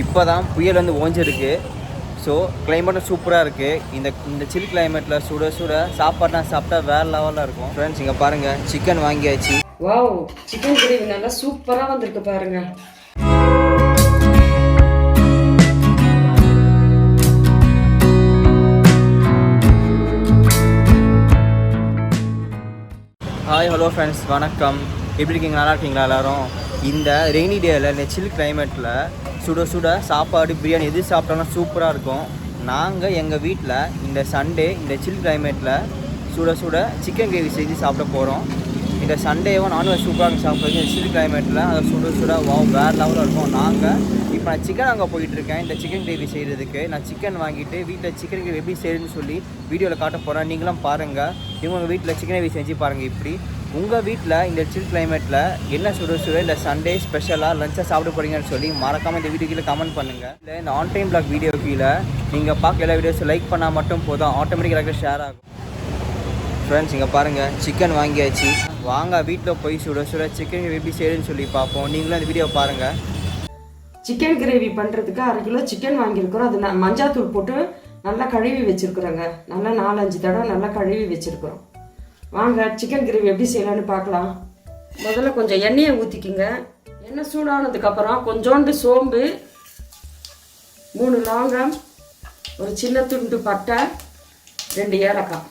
இப்போ தான் புயல் வந்து ஓஞ்சிருக்கு. ஸோ கிளைமேட்டும் சூப்பராக இருக்குது இந்த இந்த சில் கிளைமேட்டில் சுட சுட சாப்பாடுலாம் சாப்பிட்டா வேறு லெவலில் இருக்கும். ஃப்ரெண்ட்ஸ் இங்கே பாருங்கள் சிக்கன் வாங்கியாச்சு. வாவ் சிக்கன் கிரேவி நல்லா சூப்பரா வந்திருக்கு பாருங்க. ஹாய் ஹலோ ஃப்ரெண்ட்ஸ் வணக்கம். எப்படி இருக்கீங்க? நல்லா இருக்கீங்களா எல்லாரும்? இந்த ரெய்னி டேயில் இந்த சில் கிளைமேட்டில் சுட சுட சாப்பாடு பிரியாணி எது சாப்பிட்டாலும் சூப்பராக இருக்கும். நாங்கள் எங்கள் வீட்டில் இந்த சண்டே இந்த சில் கிளைமேட்டில் சுட சுட சிக்கன் கிரேவி செஞ்சு சாப்பிட போகிறோம் இந்த சண்டேவும் நான்வெஜ் சூப்பராக சாப்பிட்றது சில் கிளைமேட்டில் அதை சுட சுட வா வேறு லெவலில் இருக்கும். நாங்கள் இப்போ நான் சிக்கன் அங்கே போயிட்டுருக்கேன். இந்த சிக்கன் கிரேவி செய்கிறதுக்கு நான் சிக்கன் வாங்கிட்டு வீட்டில் சிக்கன் கிரேவி எப்படி செய்யுதுன்னு சொல்லி வீடியோவில் காட்ட போகிறேன் நீங்களும் பாருங்கள் இவங்க வீட்டில் சிக்கன் கிரேவி செஞ்சு பாருங்கள் இப்படி. உங்கள் வீட்டில் இந்த சில் கிளைமேட்டில் என்ன சுட சுட இந்த சண்டே ஸ்பெஷலாக லஞ்சாக சாப்பிட போகிறீங்கன்னு சொல்லி மறக்காமல் இந்த வீடியோ கீழே கமெண்ட் பண்ணுங்கள் இல்லை இந்த ஆன் டைம் பிளாக் வீடியோ கீழே நீங்கள் பார்க்க எல்லா வீடியோஸும் லைக் பண்ணால் மட்டும் போதும். ஆட்டோமேட்டிக்காக ஷேர் ஆகும். ஃப்ரெண்ட்ஸ் இங்கே பாருங்கள் சிக்கன் வாங்கியாச்சு. வாங்க வீட்டில் போய் சுட சுட சிக்கன் எப்படி செய்யுன்னு சொல்லி பார்ப்போம். நீங்களும் அந்த வீடியோ பாருங்கள் சிக்கன் கிரேவி பண்ணுறதுக்கு அரை கிலோ சிக்கன் வாங்கியிருக்கிறோம். அது நான் மஞ்சாத்தூள் போட்டு நல்லா கழுவி வச்சுருக்குறோங்க. நல்லா நாலஞ்சு தடவை நல்லா கழுவி வச்சுருக்குறோம். வாங்க சிக்கன் கிரேவி எப்படி செய்யலான்னு பார்க்கலாம். முதல்ல கொஞ்சம் எண்ணெயை ஊற்றிக்கிங்க எண்ணெய் சூடானதுக்கப்புறம் கொஞ்சோண்டு சோம்பு மூணு லவங்கம் ஒரு சின்ன துண்டு பட்டை ரெண்டு ஏலக்காய்.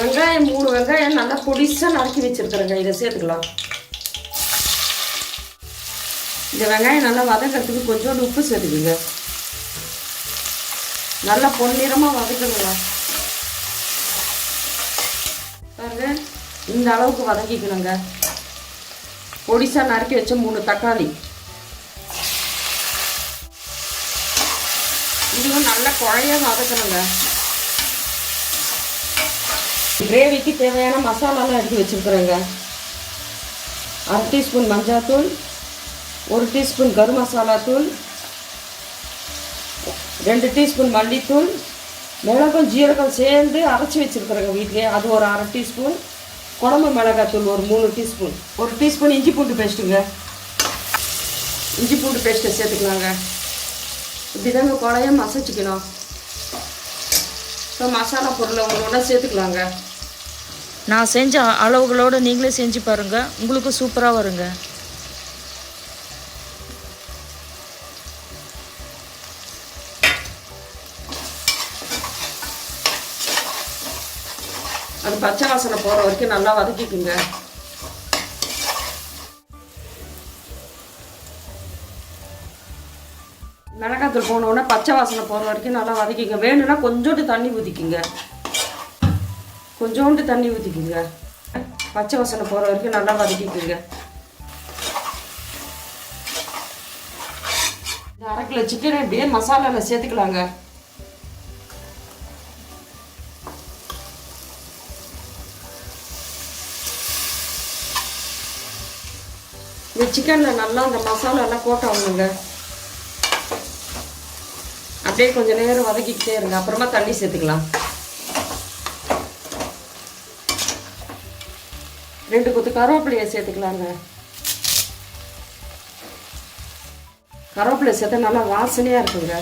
வெங்காயம் மூணு வெங்காயம் நல்லா பொடிசாக நறுக்கி வச்சிருக்கிறேங்க. இதை சேர்த்துக்கலாம். இந்த வெங்காயம் நல்லா வதக்கிறதுக்கு கொஞ்சோண்டு உப்பு சேர்த்துக்குங்க. நல்லா பொன்னிறமாக வதக்கணுங்க. பாருங்க இந்த அளவுக்கு வதக்கிக்கணுங்க. பொடிசா நறுக்கி வச்ச மூணு தக்காளி. இதுவும் நல்லா குழைய வதக்கணுங்க. கிரேவிக்கு தேவையான மசாலாலாம் எடுத்து வச்சுருக்குறேங்க. அரை டீஸ்பூன் மஞ்சாத்தூள் ஒரு டீஸ்பூன் கரும் மசாலா தூள் ரெண்டு டீஸ்பூன் மல்லித்தூள் மிளகும் ஜீரகம் சேர்ந்து அரைச்சி வச்சுருக்குறேங்க வீட்டிலேயே அது ஒரு அரை டீஸ்பூன். குழம்பு மிளகாத்தூள் ஒரு மூணு டீஸ்பூன். ஒரு டீஸ்பூன் இஞ்சி பூண்டு பேஸ்ட்டுங்க. இஞ்சி பூண்டு பேஸ்ட்டை சேர்த்துக்கலாங்க. இப்படி தாங்க குழைய மசச்சிக்கணும். இப்போ மசாலா பொருளை ஒன்று ஒன்றா சேர்த்துக்கலாங்க. நான் செஞ்ச அளவுகளோடு நீங்களே செஞ்சு பாருங்கள் உங்களுக்கு சூப்பராக வருங்க. அது பச்சை வாசனை போகிற வரைக்கும் நல்லா வதக்கிக்குங்க. மிளகாத்தூள் போனோடனே பச்சை வாசனை போகிற வரைக்கும் நல்லா வதக்கிங்க வேணும்னா கொஞ்சோண்டு தண்ணி ஊதிக்குங்க கொஞ்சோண்டு தண்ணி ஊற்றிக்குங்க பச்சை வசனை போகிற வரைக்கும் நல்லா வதக்கிக்குங்க. இந்த அரை கிலோ சிக்கனை இப்படியே மசாலாவில் சேர்த்துக்கலாங்க. இந்த சிக்கனில் நல்லா அந்த மசாலாலாம் கோட்டாகணுங்க அப்படியே கொஞ்சம் நேரம் வதக்கிக்கிட்டே இருங்க. அப்புறமா தண்ணி சேர்த்துக்கலாம். ரெண்டு கொத்து கருவேப்பிலையை சேர்த்துக்கலாங்க. கருவேப்பிலை சேர்த்தா நல்லா வாசனையாக இருக்குங்க.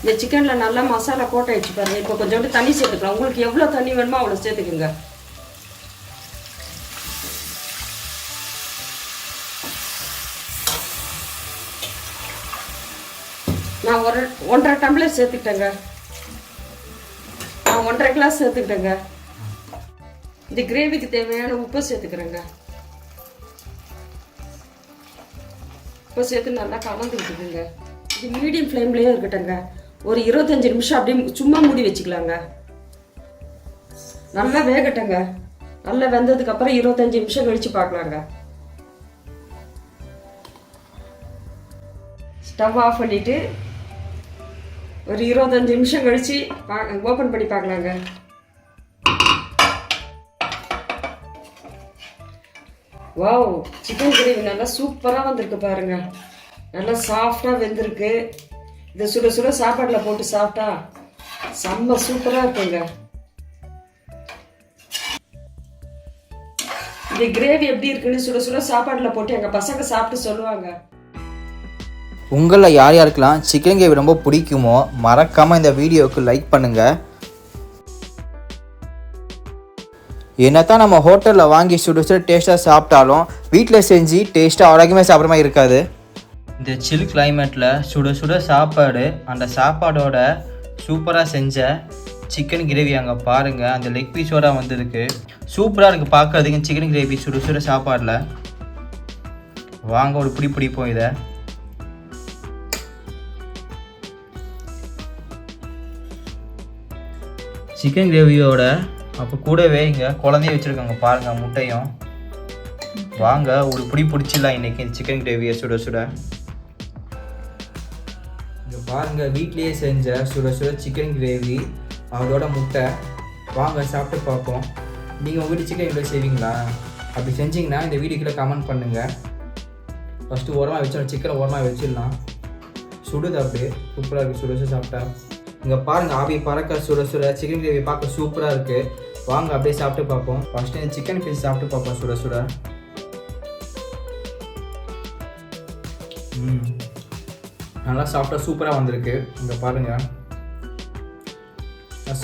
இந்த சிக்கனில் நல்லா மசாலா கோட்டை வச்சு பாருங்கள் இப்போ கொஞ்சோண்டு தண்ணி சேர்த்துக்கலாம். உங்களுக்கு எவ்வளோ தண்ணி வேணுமோ அவ்வளோ சேர்த்துக்குங்க. நான் ஒரு ஒன்றரை டம்ளர் சேர்த்துக்கிட்டேங்க. நான் ஒன்றரை கிளாஸ் சேர்த்துக்கிட்டேங்க. இந்த கிரேவிக்கு தேவையான உப்பு சேர்த்துக்கிறேங்க. உப்பு சேர்த்து நல்லா கலந்து விட்டுக்குங்க. இது மீடியம் ஃப்ளேம்லேயே இருக்கட்டுங்க ஒரு இருபத்தஞ்சு நிமிஷம் அப்படியே சும்மா மூடி வச்சுக்கலாங்க. நல்லா வேகட்டுங்க நல்லா வெந்ததுக்கு அப்புறம் இருபத்தஞ்சு நிமிஷம் கழிச்சு பார்க்கலாங்க. ஸ்டவ் ஆஃப் பண்ணிட்டு ஒரு இருபத்தஞ்சு நிமிஷம் கழிச்சு பா ஓப்பன் பண்ணி பார்க்கலாங்க. வாவ் சிக்கன் கிரேவி நல்லா சூப்பராக வந்திருக்கு பாருங்க. நல்லா சாஃப்டாக வெந்திருக்கு. இதை சுட சுட சாப்பாட்டில் போட்டு சாப்பிட்டா செம்ம சூப்பராக இருக்குங்க. இந்த கிரேவி எப்படி இருக்குன்னு சுட சுட சாப்பாட்டில் போட்டு எங்கள் பசங்க சாப்பிட்டு சொல்லுவாங்க. உங்களில் யார் யாருக்கெல்லாம் சிக்கன் கிரேவி ரொம்ப பிடிக்குமோ மறக்காமல் இந்த வீடியோவுக்கு லைக் பண்ணுங்கள் என்னத்தான் நம்ம ஹோட்டலில் வாங்கி சுட சுட டேஸ்ட்டாக சாப்பிட்டாலும் வீட்டில் செஞ்சு டேஸ்ட்டாக ஆரோக்கியமாக சாப்பிட்ற மாதிரி இருக்காது. இந்த சில் கிளைமேட்டில் சுட சுட சாப்பாடு அந்த சாப்பாடோட சூப்பராக செஞ்ச சிக்கன் கிரேவி அங்கே பாருங்கள் அந்த லெக் பீஸோட வந்திருக்கு. சூப்பராக இருக்குது பார்க்குறதுக்கு சிக்கன் கிரேவி சுட சுட சாப்பாடில். வாங்க ஒரு பிடி பிடிப்போம் இதை. சிக்கன் கிரேவியோட அப்போ கூடவே இங்கே குழந்தைய வச்சுருக்காங்க பாருங்கள் முட்டையும். வாங்க ஒரு பிடி பிடிச்சிடலாம் இன்றைக்கி சிக்கன் கிரேவியை சுட சுட. இங்கே பாருங்கள் வீட்லேயே செஞ்ச சுட சுட சிக்கன் கிரேவி அதோட முட்டை. வாங்க சாப்பிட்டு பார்ப்போம். நீங்கள் உங்கள் வீட்டு சிக்கன் இவ்வளோ செய்வீங்களா? அப்படி செஞ்சீங்கன்னா இந்த வீடியோக்குள்ள கமெண்ட் பண்ணுங்கள் ஃபஸ்ட்டு ஓரமாக வச்சிடலாம் சிக்கனை ஓரமாக வச்சிடலாம். சுடுது அப்படியே சூப்பராக இருக்குது சுட சுட சாப்பிட்டா. இங்கே பாருங்கள் ஆவி பறக்க சுட சுட சிக்கன் கிரேவி பார்க்க சூப்பராக இருக்குது வாங்க அப்படியே சாப்பிட்டு பார்ப்போம். ஃபஸ்ட்டு இந்த சிக்கன் பீஸ் சாப்பிட்டு பார்ப்போம் சுட சுட. ம். நல்லா சாஃப்டாக சூப்பராக வந்திருக்கு. இங்கே பாருங்கள்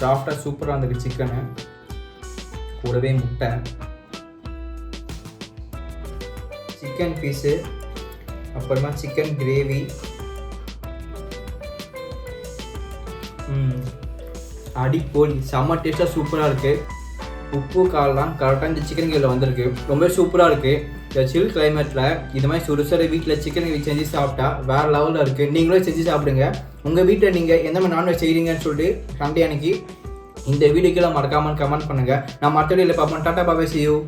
சாஃப்டாக சூப்பராக வந்திருக்கு சிக்கனு கூடவே முட்டை. சிக்கன் பீஸு அப்புறமா சிக்கன் கிரேவி அடிப்போலி செம்ம டேஸ்ட்டாக சூப்பராக இருக்குது உப்பு காலெலாம் கரெக்டாக இந்த சிக்கன் கீழே வந்திருக்கு. ரொம்ப சூப்பராக இருக்குது இந்த சில் கிளைமேட்டில் இது மாதிரி சுடு வீட்டில் சிக்கன் கிரேவி செஞ்சு சாப்பிட்டா வேறு லெவலில் இருக்குது நீங்களும் செஞ்சு சாப்பிடுங்க. உங்கள் வீட்டில் நீங்கள் எந்த மாதிரி நான்வெஜ் செய்கிறீங்கன்னு சொல்லிட்டு சண்டே அன்னைக்கு இந்த வீடியோக்கெல்லாம் மறக்காமல் கமெண்ட் பண்ணுங்கள் நான் மற்ற வீடியோவில் பார்ப்போம். டாட்டா பாபா செய்யும்